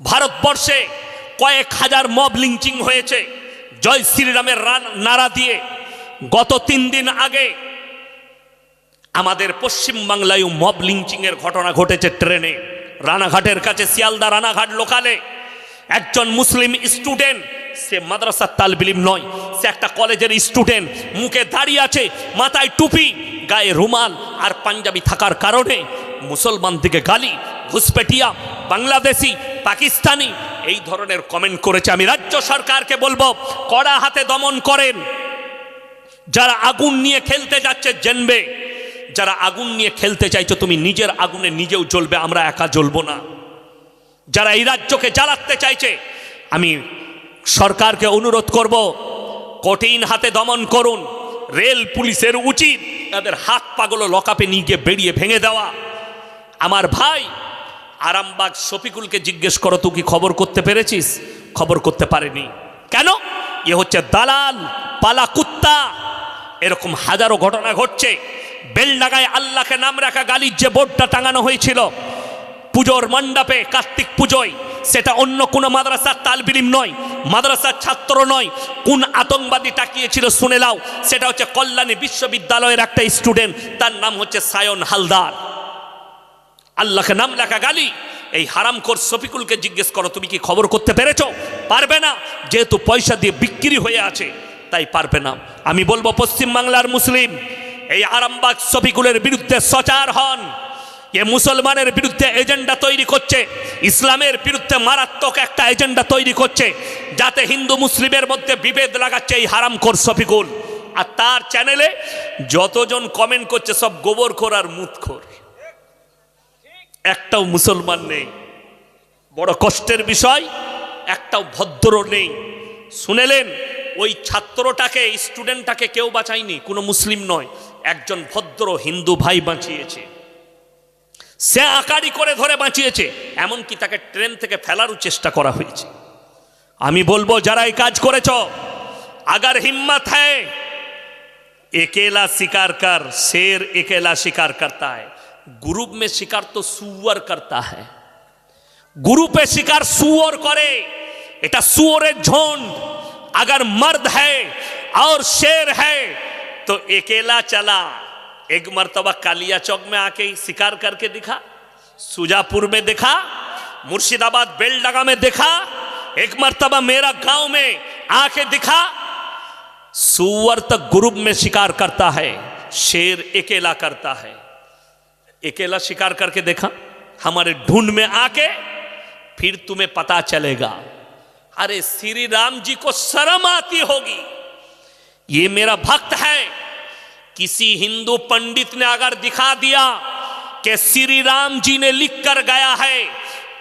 ভারতবর্ষে কয়েক হাজার মব লিঞ্চিং হয়েছে। জয় শ্রীরামের নারা দিয়ে গত তিন দিন আগে আমাদের পশ্চিমবাংলায় মব লিঞ্চিং এর ঘটনা ঘটেছে ট্রেনে। রানাঘাটের কাছে, শিয়ালদা রানাঘাট লোকালে একজন মুসলিম স্টুডেন্ট সে মাদ্রাসার তালবিলিম নয়, সে একটা কলেজের স্টুডেন্ট মুখে দাঁড়িয়ে আছে, মাথায় টুপি, গায়ে রুমাল আর পাঞ্জাবি থাকার কারণে মুসলমান দিকে গালি ঘুসপেটিয়া বাংলাদেশি, পাকিস্তানি, এই ধরনের কমেন্ট করেছে। আমি রাজ্য সরকারকে বলব, কড়া হাতে দমন করেন। যারা আগুন নিয়ে খেলতে যাচ্ছে, জেনবে। যারা আগুন নিয়ে খেলতে চাইছো, তুমি নিজের আগুনে নিজেও জ্বলবে, আমরা একা জ্বলবো না। যারা এই রাজ্যকে জ্বালাতে চাইছে, আমি সরকারকে অনুরোধ করব, কঠিন হাতে দমন করুন। রেল পুলিশের উচিত, তাদের হাত পাগল লকাপে নিয়ে গিয়ে বেরিয়ে ভেঙে দেওয়া। আমার ভাই আরামবাগ শফিকুলকে জিজ্ঞেস করো তুই কি খবর করতে পেরেছিস? খবর করতে পারেনি। কেন? এ হচ্ছে দালাল, পালা কুত্তা। এরকম হাজারো ঘটনা ঘটছে। বেলডাগায় আল্লাহকে নাম রাখা গালির যে বোর্ডটা টাঙানো হয়েছিল, পুজোর মণ্ডপে কার্তিক পুজোয়, সেটা অন্য কোনো মাদ্রাসার তালবিলিম নয়, মাদ্রাসার ছাত্র নয়। কোন আতঙ্কবাদী টাকিয়েছিল শুনে লাও সেটা হচ্ছে কল্যাণী বিশ্ববিদ্যালয়ের একটা স্টুডেন্ট, তার নাম হচ্ছে সায়ন হালদার। আল্লাহকে নাম লেখা গালি। এই হারামখোর শফিকুলকে জিজ্ঞেস করো, তুমি কি খবর করতে পেরেছ? পারবে না, যেহেতু পয়সা দিয়ে বিক্রি হয়ে আছে, তাই পারবে না। আমি বলব পশ্চিমবাংলার মুসলিম, এই আরামবাগ শফিকুলের বিরুদ্ধে সচার হন। এ মুসলমানের বিরুদ্ধে এজেন্ডা তৈরি করছে, ইসলামের বিরুদ্ধে মারাত্মক একটা এজেন্ডা তৈরি করছে, যাতে হিন্দু মুসলিমের মধ্যে বিভেদ লাগাচ্ছে এই হারামখোর শফিকুল। আর তার চ্যানেলে যতজন কমেন্ট করছে, সব গোবরখোর আর মুতখোর। একটাও মুসলমান নেই। বড় কষ্টের বিষয়, একটাও ভদ্র নেই। শুনেলেন, ওই ছাত্রটাকে, স্টুডেন্টটাকে কেউ বাঁচায়নি, কোনো মুসলিম নয়, একজন ভদ্র হিন্দু ভাই বাঁচিয়েছে। সে আকারি করে ধরে বাঁচিয়েছে, এমনকি তাকে ট্রেন থেকে ফেলারও চেষ্টা করা হয়েছে। আমি বলব, যারা এই কাজ করেছ, আগার হিম্মত হ্যায়, একেলা শিকার কার শের একেলা শিকার করতা गुरु में शिकार तो सुअर करता है। गुरु पे शिकार सुअर करे এটা सुअर झोंड। अगर मर्द है और शेर है तो अकेला चला। एक मरतबा कालिया चौक में आके शिकार करके दिखा, सुजापुर में देखा, मुर्शिदाबाद बेलडगा में देखा, एक मरतबा मेरा गाँव में आके दिखा। सुअर तक ग्रुप में शिकार करता है, शेर अकेला करता है। अकेला शिकार करके देखा, हमारे ढूंढ में आके फिर तुम्हें पता चलेगा। अरे श्री राम जी को शर्म आती होगी। ये मेरा भक्त है। किसी हिंदू पंडित ने अगर दिखा दिया कि श्री राम जी ने लिख कर गया है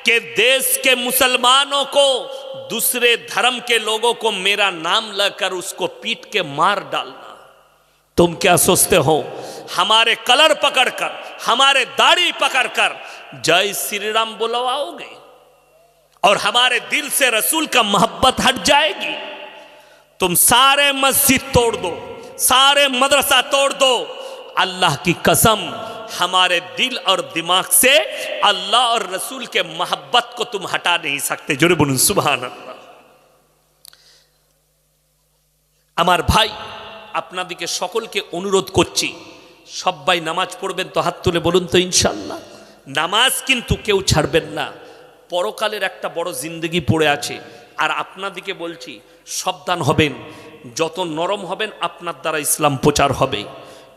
कि देश के मुसलमानों को, दूसरे धर्म के लोगों को मेरा नाम लगकर उसको पीट के मार डालना। तुम क्या सोचते हो? हमारे कलर पकड़कर हमारे दाढ़ी पकड़कर जय श्री राम बुलवाओगे और हमारे दिल से रसूल का मोहब्बत हट जाएगी तुम सारे मस्जिद तोड़ दो सारे मदरसा तोड़ दो अल्लाह की कसम हमारे दिल और दिमाग से अल्लाह और रसूल के मोहब्बत को तुम हटा नहीं सकते जोरे बोलूं सुबहान अल्लाह আমার ভাই আপনাদিকে সকলকে অনুরোধ করছি সবাই নামাজ পড়বেন তো হাত তুলে বলুন তো ইনশাল্লাহ নামাজ কিন্তু কেউ ছাড়বেন না। পরকালের একটা বড় জিন্দগি পড়ে আছে। আর আপনাদিকে বলছি, সাবধান হবেন। যত নরম হবেন, আপনার দ্বারা ইসলাম প্রচার হবে।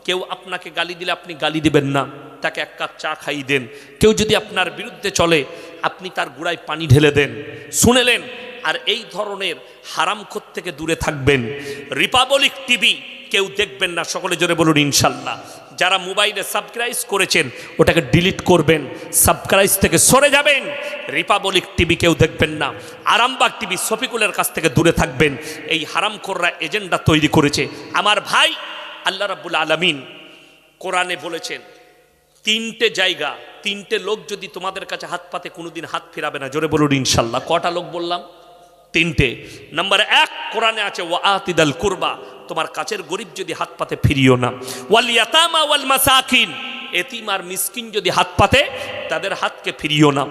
কেউ আপনাকে গালি দিলে আপনি গালি দিবেন না। তাকে এক কাপ চা খাইয়ে দেন। কেউ যদি আপনার বিরুদ্ধে চলে, আপনি তার গুড়ায় পানি ঢেলে দেন। শুনেলেন আর এই ধরনের হারামখোর থেকে দূরে থাকবেন। রিপাবলিক টিভি কেউ দেখবেন না, সকলে জোরে বলুন ইনশাল্লাহ। যারা মোবাইলে সাবস্ক্রাইব করেছেন, ওটাকে ডিলিট করবেন সাবস্ক্রাইব থেকে সরে যাবেন। রিপাবলিক টিভি কেউ দেখবেন না, আরামবাগ টিভি শফিকুলের কাছ থেকে দূরে থাকবেন। এই হারামখোররা এজেন্ডা তৈরি করেছে। আমার ভাই আল্লাহ রাব্বুল আলামিন কোরআনে বলেছেন, তিনটে জায়গা, তিনটে লোক যদি তোমাদের কাছে হাত পাতে, কোনোদিন হাত ফেরাবে না। জোরে বলুন ইনশাল্লাহ। কটা লোক বললাম? তিনটে। নাম্বার এক, কোরআনে আছে ও আতিদাল কুরবা তোমার কাছের গরিব যদি হাত পাতে ফিরিও না। ওয়াল ইয়াতামা ওয়াল মাসাকিন এতিম আর মিসকিন যদি হাত পাতে, তাদের হাতকে ফিরিও না।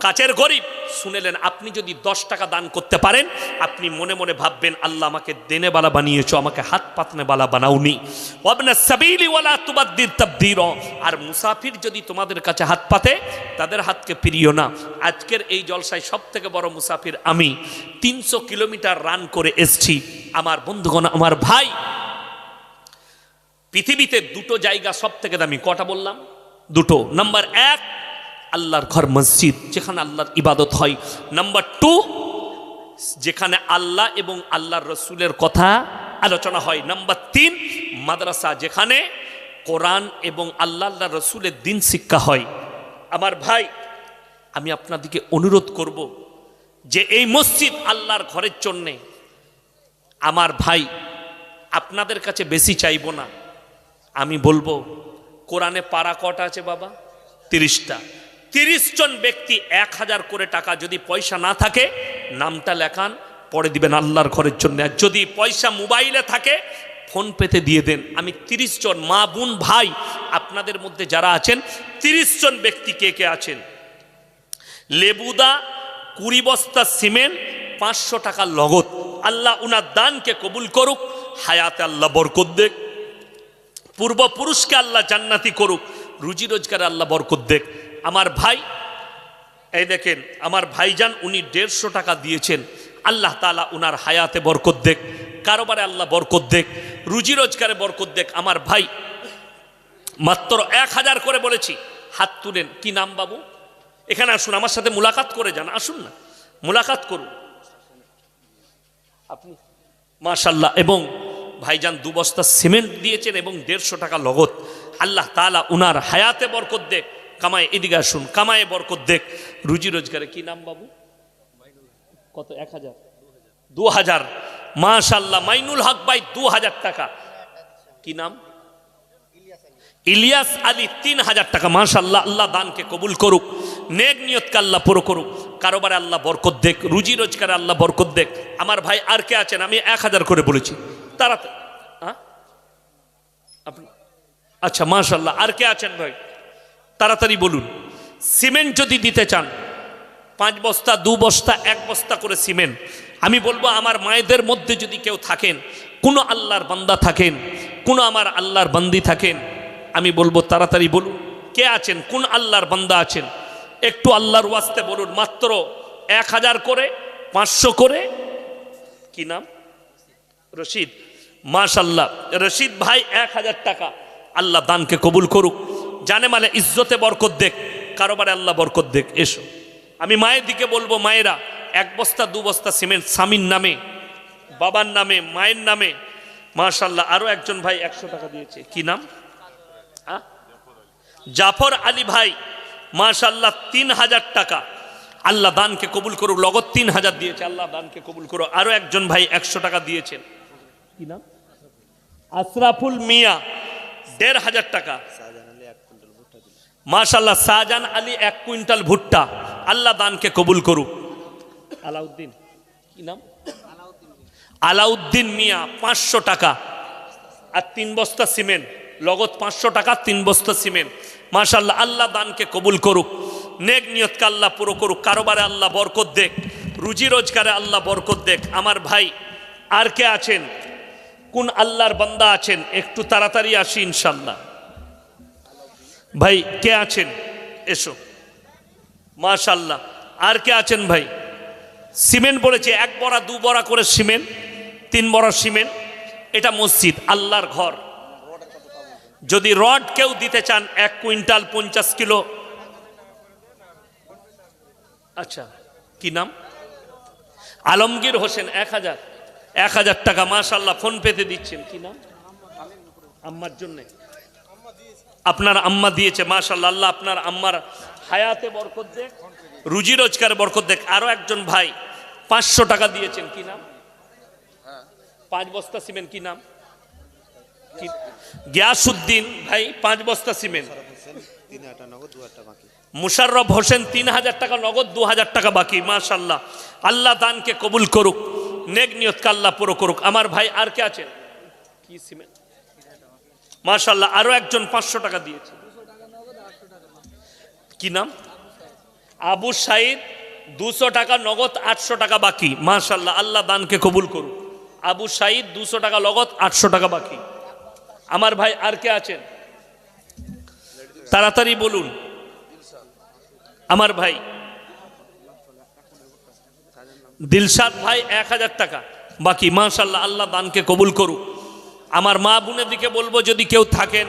কাচের গরিব। শুনেলেন, আপনি যদি দশ টাকা দান করতে পারেন, আপনি মনে মনে ভাববেন, আল্লাহ আমাকে দেনে বালা বানিয়েছো, আমাকে হাত পাতনে বালা বানাওনি। তাবদির। আর মুসাফির যদি তোমাদের কাছে হাত পাতে, তাদের হাতকে ফিরিও না। আজকের এই জলসায় সব থেকে বড় মুসাফির আমি। তিনশো কিলোমিটার রান করে এসছি। আমার বন্ধুগণ, আমার ভাই। পৃথিবীতে দুটো জায়গা সব থেকে দামি। কটা বললাম? দুটো। নাম্বার এক আল্লাহর ঘর মসজিদ, যেখানে আল্লাহর ইবাদত হয়। নাম্বার টু যেখানে আল্লাহ এবং আল্লাহর রসুলের কথা আলোচনা হয়। নাম্বার তিন, মাদ্রাসা, যেখানে কোরআন এবং আল্লাহ আল্লাহ রসুলের দিন শিক্ষা হয়। আমার ভাই, আমি আপনাদেরকে অনুরোধ করব যে এই মসজিদ আল্লাহর ঘরের জন্যে, আমার ভাই, আপনাদের কাছে বেশি চাইব না। আমি বলব, কোরআনে পাড়া কটা আছে বাবা? তিরিশটা। তিরিশ জন ব্যক্তি এক হাজার করে টাকা যদি পয়সা না থাকে, নামটা লেখান, পরে দিবেন আল্লাহর ঘরের জন্য। আর যদি পয়সা মোবাইলে থাকে ফোন পেতে দিয়ে দেন। আমি তিরিশ জন মা, বোন, ভাই, আপনাদের মধ্যে যারা আছেন, তিরিশ জন ব্যক্তি কে কে আছেন? লেবুদা, কুড়ি বস্তা সিমেন্ট, পাঁচশো টাকা লগত। আল্লাহ উনার দানকে কবুল করুক, হায়াতে আল্লাহ বরকত দেখ পূর্বপুরুষকে আল্লাহ জান্নাতি করুক, রুজি রোজগারে আল্লাহ বরকত দেখ আমার ভাই, এই দেখেন, আমার ভাইজান উনি দেড়শো টাকা দিয়েছেন। আল্লাহ তালা উনার হায়াতে বরকত দেখ কারোবারে আল্লাহ বরকত দেখ রুজি রোজগারে বরকত দেখ আমার ভাই, মাত্র এক হাজার করে বলেছি, হাত তুলেন। কি নাম বাবু? এখানে আসুন, আমার সাথে মুলাকাত করে যান। আসুন না, মুলাকাত করুন। আপনি মাশাল্লাহ এবং ভাইজান দু বস্তা সিমেন্ট দিয়েছেন এবং দেড়শো টাকা লগত আল্লাহ তালা উনার হায়াতে বরকত দেখ কামায় এদিকে আসুন। কামায়ে বরকত দেখ। রুজি রোজগারে কি নাম বাবু? কত? এক হাজার। দু হাজার। মাশাল্লাহ মাইনুল হক ভাই, দু হাজার টাকা। কি নাম? ইলিয়াস আলী, তিন হাজার টাকা। মাশাল্লাহ আল্লাহ দানকে কবুল করুক। নেক নিয়তকে আল্লাহ পুরো করুক। কারোবারে আল্লাহ বরকত দেখ। রুজি রোজগারে আল্লাহ বরকত দেখ। আমার ভাই আর কে আছেন? আমি এক হাজার করে বলেছি। তারা আপনি আচ্ছা মাশাল্লাহ আর কে আছেন ভাই? তাড়াতাড়ি বলুন, সিমেন্ট যদি দিতে চান, পাঁচ বস্তা, দু বস্তা, এক বস্তা করে সিমেন্ট, আমি বলব আমার মায়েদের মধ্যে যদি কেউ থাকেন, কোনো আল্লাহর বান্দা থাকেন, কোনো আমার আল্লাহর বান্দি থাকেন, আমি বলব তাড়াতাড়ি বলুন, কে আছেন, কোন আল্লাহর বান্দা আছেন? একটু আল্লাহর ওয়াস্তে বলুন, মাত্র এক হাজার করে, পাঁচশো করে, কি নাম? রশিদ। মাশাল্লাহ রশিদ ভাই এক হাজার টাকা, আল্লাহ দানকে কবুল করুক। জানে মানে ইজ্জতে বরকত দেখ, কারোবারে আল্লাহ বরকত দেখ, এসো। আমি মায়ের দিকে বলব, মায়েরা, এক বস্তা, দু বস্তা সিমেন্ট স্বামীর নামে, বাবার নামে, মায়ের নামে মাশাল্লাহ আরও একজন ভাই একশো টাকা দিয়েছে। কি নাম? জাফর আলী ভাই মাশাল্লাহ তিন হাজার টাকা। আল্লাহ দানকে কবুল করুক, লগত তিন হাজার দিয়েছে। আল্লাহ দানকে কবুল করো। আরও একজন ভাই একশো টাকা দিয়েছেন কি নাম? আশরাফুল মিয়া, দেড় হাজার টাকা। মাশাল্লাহ শাহজাহান আলী এক কুইন্টাল ভুট্টা। আল্লাহ দানকে কবুল করুক। আলাউদ্দিন। কি নাম? আলাউদ্দিন মিয়া পাঁচশো টাকা। আর তিন বস্তা সিমেন্ট। লগত পাঁচশো টাকা তিন বস্তা সিমেন্ট। মাশাল্লাহ আল্লাহ দানকে কবুল করুক। নেক নিয়তকে আল্লাহ পুরো করুক। কারোবারে আল্লাহ বরকত দেখ। রুজি রোজগারে আল্লাহ বরকত দেখ। আমার ভাই আর কে আছেন? কোন আল্লাহর বান্দা আছেন? একটু তাড়াতাড়ি আসি ইনশাল্লাহ ভাই, কে আছেন? এসো। মাশাল্লাহ আর কে আছেন ভাই? সিমেন্ট বলেছে এক বড়া, দু বড়া করে সিমেন্ট, তিন বড়া সিমেন্ট। এটা মসজিদ, আল্লাহর ঘর। যদি রড কেউ দিতে চান, এক কুইন্টাল পঞ্চাশ কিলো। আচ্ছা কি নাম? আলমগীর হোসেন, এক হাজার। এক হাজার টাকা মাশাল্লাহ ফোন পেতে দিচ্ছেন। কি নাম? আম্মার জন্যে। আপনার আম্মা দিয়েছে মাশাল্লাহ আল্লাহ আপনার আম্মার হায়াতে বরকত দেখ রুজি রোজগার বরকত দেখ। আরও একজন ভাই পাঁচশো টাকা দিয়েছেন, কি নাম? পাঁচ বস্তা সিমেন্ট, কি নাম? গিয়াসুদ্দিন ভাই, পাঁচ বস্তা সিমেন্ট। মুশাররফ হোসেন, তিন হাজার টাকা নগদ, দু হাজার টাকা বাকি মাশাল্লাহ আল্লাহ দানকে কবুল করুক, নেক নিয়তকে আল্লাহ পুরো করুক। আমার ভাই আর কে আছেন কি সিমেন্ট? মাশাল্লাহ আরও একজন পাঁচশো টাকা দিয়েছে। কি নাম? আবু সাইদ, দুশো টাকা নগদ, আটশো টাকা বাকি। মাশাল্লাহ আল্লাহ দানকে কবুল করুন আবু সাইদ, দুশো টাকা নগদ, আটশো টাকা বাকি। আমার ভাই আর কে আছেন? তাড়াতাড়ি বলুন। আমার ভাই। দিলশাদ ভাই, এক হাজার টাকা। বাকি মাশাল্লাহ আল্লাহ দানকে কবুল করুক। আমার মা বোনের দিকে বলব যদি কেউ থাকেন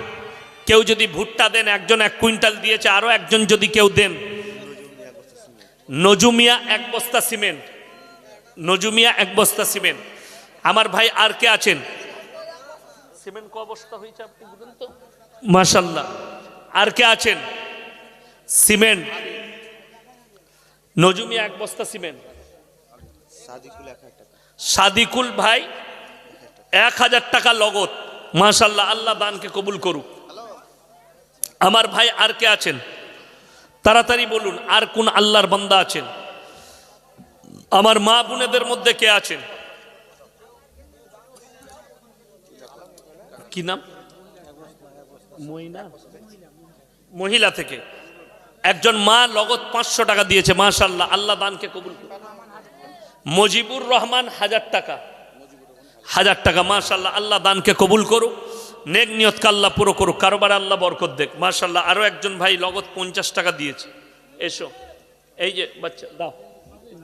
কেউ যদি ভুট্টা দেন একজন এক কুইন্টাল দিয়েছে আরও একজন যদি কেউ দেন। নজুমিয়া এক বস্তা সিমেন্ট। নজুমিয়া এক বস্তা সিমেন্ট। আমার ভাই আর কে আছেন? সিমেন্ট ক বস্তা হয়েছে আপনি বলুন তো? মাশাল্লাহ। আর কে আছেন? সিমেন্ট। নজুমিয়া এক বস্তা সিমেন্ট। সাদিকুল ভাই এক হাজার টাকা লগত মাশাল্লাহ আল্লাহ দানকে কবুল করুক। আমার ভাই আর কে আছেন? তাড়াতাড়ি বলুন, আর কোন আল্লাহর বান্দা আছেন? আমার মা বোনেদের মধ্যে কে আছেন? কি নাম? মহিলা। থেকে। একজন মা লগত পাঁচশো টাকা দিয়েছে মাশাল্লাহ আল্লাহ দানকে কবুল মজিবুর রহমান হাজার টাকা। হাজার টাকা মাশাল্লাহ আল্লাহ দানকে কবুল করুক, নেক নিয়তকে আল্লাহ পুরো করুক, কারোবার আল্লাহ বরকত দেখ মাশাল্লাহ আরও একজন ভাই লগত পঞ্চাশ টাকা দিয়েছে। এসো, এই যে বাচ্চা, দাও।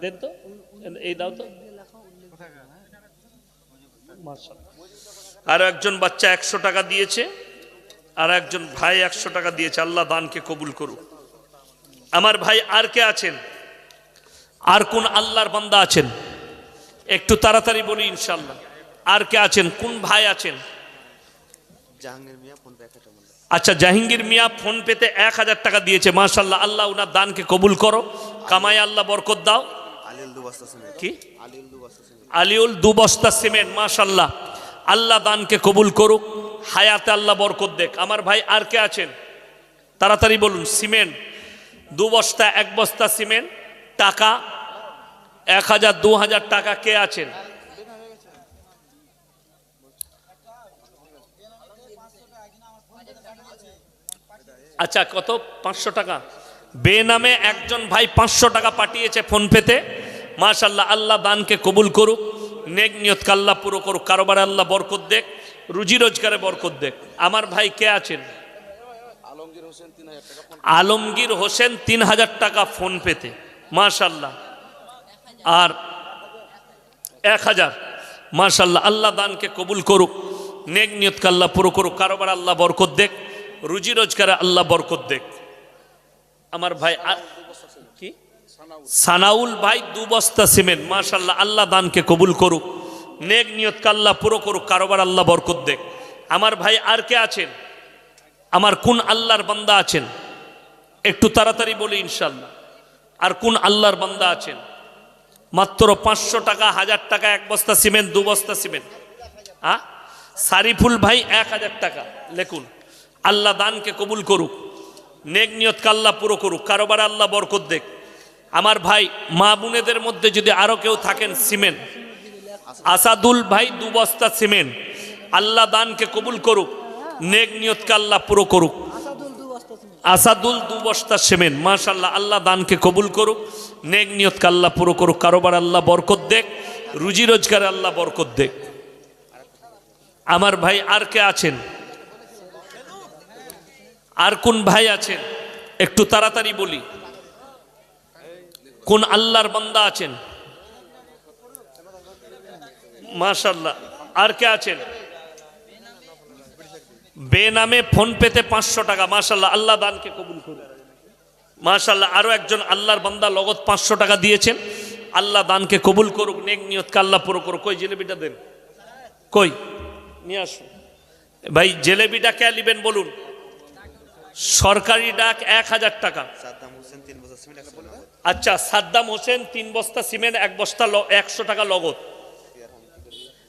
দেন তো, এই দাও তো। আরও একজন বাচ্চা একশো টাকা দিয়েছে, আর একজন ভাই একশো টাকা দিয়েছে, আল্লাহ দানকে কবুল করুক। আমার ভাই আর কে আছেন? আর কোন আল্লাহর বান্দা আছেন? একটু তাড়াতাড়ি বলি ইনশাল্লাহ আর কে আছেন? কোন ভাই আছেন? আচ্ছা জাহাঙ্গীর মিয়া ফোন পেতে এক হাজার টাকা দিয়েছে। মাশাল্লাহ আল্লাহ উনার দানকে কবুল করো। কামাই আল্লাহ বরকত দাও। কি? আলিউল দু বস্তা সিমেন্ট। আলিউল দু বস্তা সিমেন্ট মাশাল্লাহ আল্লাহ দানকে কবুল করুক হায়াতে আল্লাহ বরকত দেখ আমার ভাই আর কে আছেন? তাড়াতাড়ি বলুন সিমেন্ট দু বস্তা এক বস্তা সিমেন্ট টাকা এক হাজার দু হাজার টাকা কে আছেন? আচ্ছা কত? পাঁচশো টাকা। বেনামে একজন ভাই পাঁচশো টাকা পাঠিয়েছে ফোন পেতে মাশাল্লাহ আল্লাহ দানকে কবুল করুক নেক নিয়তকে আল্লাহ পুরো করুক কারোবার আল্লাহ বরকত দেখ রুজি রোজগারে বরকত দেখ আমার ভাই কে আছেন? আলমগীর হোসেন তিন হাজার টাকা ফোন পেতে মাশাল্লাহ আর এক হাজার। মাশাল্লাহ আল্লাহ দানকে কবুল করুক নেক নিয়তকে আল্লাহ পুরো করুক কারোবার আল্লাহ বরকত দেখ রুজি রোজগারে আল্লাহ বরকত দেখ। আমার ভাই কি? সানাউল ভাই দু বস্তা সিমেন্ট মাশাল্লাহ আল্লাহ দানকে কবুল করুক, নেক নিয়তকে আল্লাহ পুরো করুক, কারোবার আল্লাহ বরকত দেখ। আমার ভাই আর কে আছেন? আমার কোন আল্লাহর বান্দা আছেন? একটু তাড়াতাড়ি বলি ইনশাল্লাহ আর কোন আল্লাহর বান্দা আছেন? মাত্র পাঁচশো টাকা, হাজার টাকা, এক বস্তা সিমেন্ট, দু বস্তা সিমেন্ট। হ্যাঁ সারিফুল ভাই এক হাজার টাকা, লেখুন। আল্লাহ দানকে কবুল করুক, নেক নিয়তকে আল্লাহ পুরো করুক, কারোবার আল্লাহ বরকত দেখ আমার ভাই, মা বোনেদের মধ্যে যদি আরও কেউ থাকেন, সিমেন্ট। আসাদুল ভাই দু বস্তা সিমেন্ট। আল্লাহ দানকে কবুল করুক, নেক নিয়তকে আল্লাহ পুরো করুক। আসাদুল দু বস্তা সিমেন্ট। মাশাল্লাহ আল্লাহ দানকে কবুল করুক, নেক নিয়তকে আল্লাহ পুরো করুক, কারোবার আল্লাহ বরকত দেখ রুজি রোজগারে আল্লাহ বরকত দেখ আমার ভাই আর কে আছেন? আর কোন ভাই আছেন? একটু তাড়াতাড়ি বলি। কোন আল্লাহর বান্দা আছেন? মাশাল্লাহ আর কে আছেন? বেনামে ফোন পেতে পাঁচশো টাকা মাশাল্লাহ আল্লাহ দানকে কবুল করুন। মাশাল্লাহ আরও একজন আল্লাহর বান্দা লগত পাঁচশো টাকা দিয়েছেন। আল্লাহ দানকে কবুল করুক, নেক নিয়তকে আল্লাহ পুরো করুক। কই জিলেবিটা দেন? কই? নিয়ে আসুন। ভাই জেলেবিটা কে নেবেন বলুন? সরকারি ডাক এক হাজার টাকা। আচ্ছা সাদ্দাম হোসেন তিন বস্তা সিমেন্ট এক বস্তা ল- একশো টাকা লগত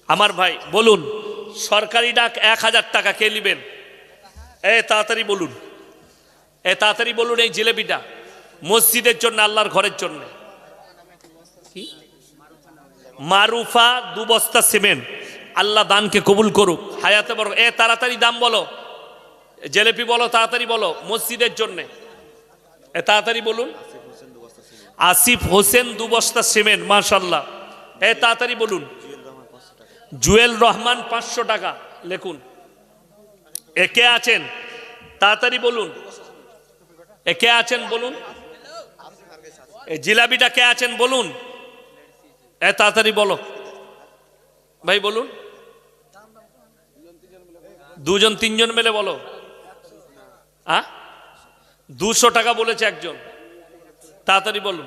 আমার ভাই বলুন সরকারি ডাক এক হাজার টাকা কে নেবেন? এ তাড়াতাড়ি বলুন। এ তাড়াতাড়ি বলুন এই জিলেবিটা মসজিদের জন্য আল্লাহর ঘরের জন্য। কি? মারুফা দু বস্তা সিমেন্ট। আল্লাহ দানকে কবুল করুক। হায়াতে বড় এ তাড়াতাড়ি দাম বলো। জেলেপি বলো, তাড়াতাড়ি বলো, মসজিদের জন্যে। তাড়াতাড়ি বলুন। আসিফ হোসেন দু বস্তা আসিফ হোসেন দু বস্তা সিমেন্ট মাশাল্লাহ এ, তাড়াতাড়ি বলুন। জুয়েল রহমান পাঁচশো টাকা, লিখুন। এ, কে আছেন? তাড়াতাড়ি বলুন। এ, কে আছেন, বলুন। জিলাপিটা কে আছেন, বলুন। এ, তাড়াতাড়ি বলো। ভাই, বলুন। দুজন, তিনজন মেলে বলো। হ্যাঁ দুশো টাকা বলেছে একজন। তাড়াতাড়ি বলুন।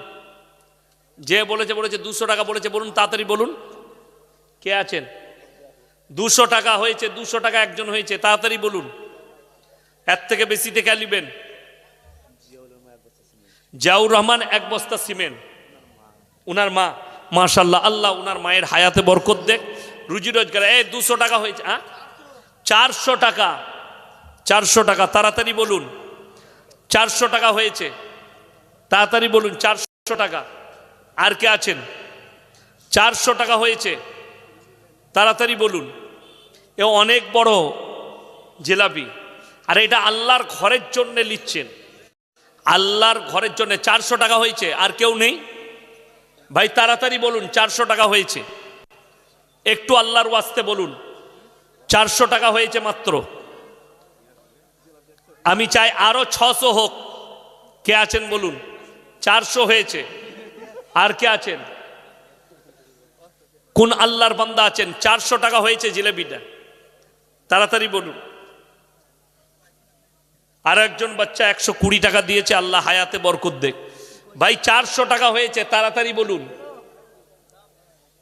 যে বলেছে বলেছে, দুশো টাকা বলেছে বলুন, তাড়াতাড়ি বলুন। কে আছেন? দুশো টাকা হয়েছে, দুশো টাকা একজন হয়েছে, তাড়াতাড়ি বলুন। এর থেকে বেশি থেকে নিবেন। জাউর রহমান এক বস্তা সিমেন্ট। উনার মা মাশাল্লাহ আল্লাহ উনার মায়ের হায়াতে বরকত দেখ। রুজি রোজগার, এই দুশো টাকা হয়েছে হ্যাঁ চারশো টাকা। চারশো টাকা, তাড়াতাড়ি বলুন। চারশো টাকা হয়েছে। তাড়াতাড়ি বলুন, চারশো টাকা। আর কে আছেন? চারশো টাকা হয়েছে। তাড়াতাড়ি বলুন। এ অনেক বড় জিলাপি। আর এটা আল্লাহর ঘরের জন্যে নিচ্ছেন আল্লাহর ঘরের জন্য চারশো টাকা হয়েছে, আর কেউ নেই? ভাই, তাড়াতাড়ি বলুন, চারশো টাকা হয়েছে। একটু আল্লাহর ওয়াস্তে বলুন। চারশো টাকা হয়েছে মাত্র। আমি চাই আরও ছশো হোক। কে আছেন বলুন? চারশো হয়েছে। আর কে আছেন? কোন আল্লাহর বান্দা আছেন? চারশো টাকা হয়েছে জিলেবিটা তাড়াতাড়ি বলুন। আর একজন বাচ্চা একশো কুড়ি টাকা দিয়েছে, আল্লাহ হায়াতে বরকত দেখ। ভাই, চারশো টাকা হয়েছে, তাড়াতাড়ি বলুন।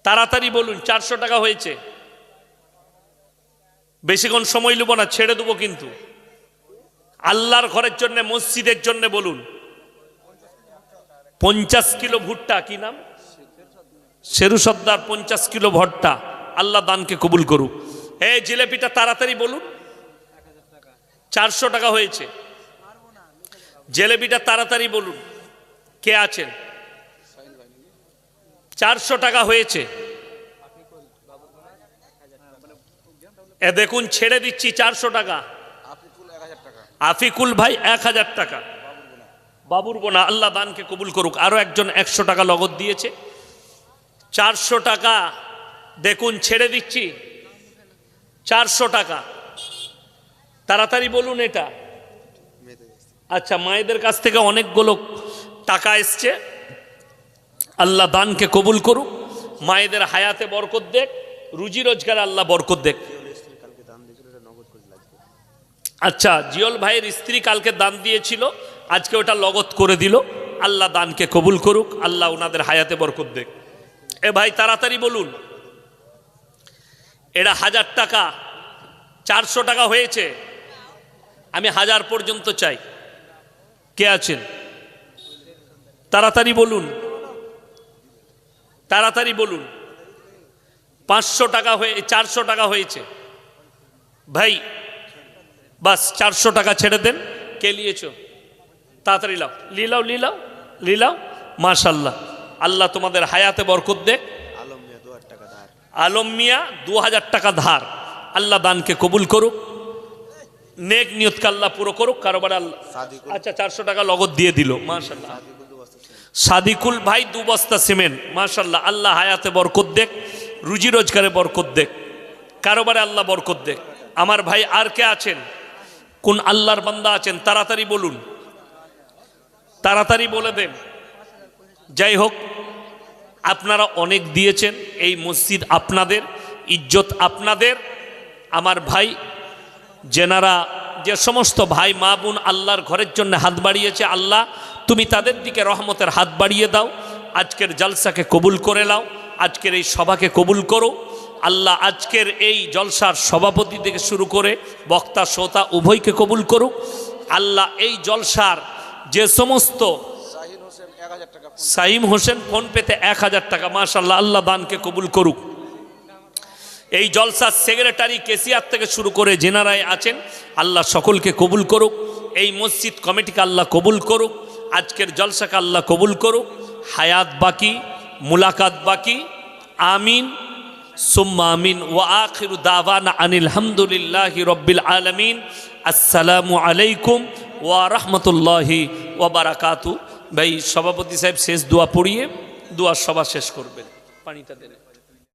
তাড়াতাড়ি বলুন, চারশো টাকা হয়েছে। বেশিক্ষণ সময় নেব না, ছেড়ে দেবো কিন্তু। আল্লাহর ঘরের জন্য, মসজিদের জন্য বলুন। পঞ্চাশ কিলো ভুট্টা, কি নাম? শেরু সর্দার, পঞ্চাশ কিলো ভট্টা। আল্লাহ দানকে কবুল করুক। এই জিলেপিটা তাড়াতাড়ি বলুন। চারশো টাকা হয়েছে। জিলেপিটা তাড়াতাড়ি বলুন। কে আছেন? চারশো টাকা হয়েছে। এ দেখুন, ছেড়ে দিচ্ছি চারশো টাকা। আফিকুল ভাই এক হাজার টাকা। বাবুর বোনা, আল্লাহ দানকে কবুল করুক। আরও একজন একশো টাকা লগত দিয়েছে। চারশো টাকা, দেখুন, ছেড়ে দিচ্ছি। চারশো টাকা। তাড়াতাড়ি বলুন এটা। আচ্ছা মায়েদের কাছ থেকে অনেকগুলো টাকা এসছে। আল্লাহ দানকে কবুল করুক। মায়েদের হায়াতে বরকত দেখ। রুজি রোজগার আল্লাহ বরকত দেখ জিওল স্ত্রী কালকে দান দিয়েছিল এটা নগদ করে লাগবে আচ্ছা জিয়ল ভাইয়ের স্ত্রী কালকে দান দিয়েছিল, আজকে ওটা লগত করে দিল। আল্লাহ দানকে কবুল করুক, আল্লাহ ওনাদের হায়াতে বরকত দেখ এ ভাই, তাড়াতাড়ি বলুন এটা হাজার টাকা, চারশো টাকা হয়েছে। আমি হাজার পর্যন্ত চাই। কে আছেন? তাড়াতাড়ি বলুন তাড়াতাড়ি বলুন। পাঁচশো টাকা হয়ে, চারশো টাকা হয়েছে। ভাই বাস চারশো টাকা ছেড়ে দেন। কে নিয়েছ তাড়াতাড়ি লাও। লিলাও লিলাও লিলাও। মাশাল্লাহ আল্লাহ তোমাদের হায়াতে বরকত দেখ আলম মিয়া দু হাজার টাকা ধার। আলম মিয়া দু হাজার টাকা ধার। আল্লাহ দানকে কবুল করুক। নেক নিয়তকে আল্লাহ পুরো করুক। কারোবার আল্লাহ আচ্ছা চারশো টাকা লগত দিয়ে দিল। মাশাল্লাহ সাদিকুল ভাই দু বস্তা সিমেন্ট। মাশাল্লাহ আল্লাহ হায়াতে বরকত দেখ রুজি রোজগারে বরকত দেখ কারোবারে আল্লাহ বরকত দেখ আমার ভাই আর কে আছেন? কোন আল্লাহর বান্দা আছেন, তাড়াতাড়ি বলুন। তাড়াতাড়ি বলে দেন। যাই হোক, আপনারা অনেক দিয়েছেন, এই মসজিদ আপনাদের, ইজ্জত আপনাদের। আমার ভাই, যেনারা যে সমস্ত ভাই, মা বোন আল্লাহর ঘরের জন্য হাত বাড়িয়েছে, আল্লাহ, তুমি তাদের দিকে রহমতের হাত বাড়িয়ে দাও। আজকের জালসাকে কবুল করে নাও, আজকের এই সভাকে কবুল করো। আল্লাহ আজকের এই জলসার সভাপতি থেকে শুরু করে বক্তা, শ্রোতা উভয়কে কবুল করুক। আল্লাহ এই জলসার যে সমস্ত সাইম হোসেন ফোন পেতে এক হাজার টাকা মাশাল্লাহ আল্লাহ দানকে কবুল করুক। এই জলসার সেক্রেটারি কেসিয়ার থেকে শুরু করে জেনারায় আছেন, আল্লাহ সকলকে কবুল করুক। এই মসজিদ কমিটিকে আল্লাহ কবুল করুক। আজকের জলসাকে আল্লাহ কবুল করুক। হায়াত বাকি, মুলাকাত বাকি। আমিন। সুম্মা আমিন ওয়া আখিরু দাওয়ানা আনিল হামদুলিল্লাহি রব্বিল আলামিন। আসসালামু আলাইকুম ওয়া রাহমাতুল্লাহি ওয়া বারাকাতু। ভাই, সভাপতি সাহেব শেষ দোয়া পড়িয়ে দোয়ার সভা শেষ করবেন। পানিটা দেন।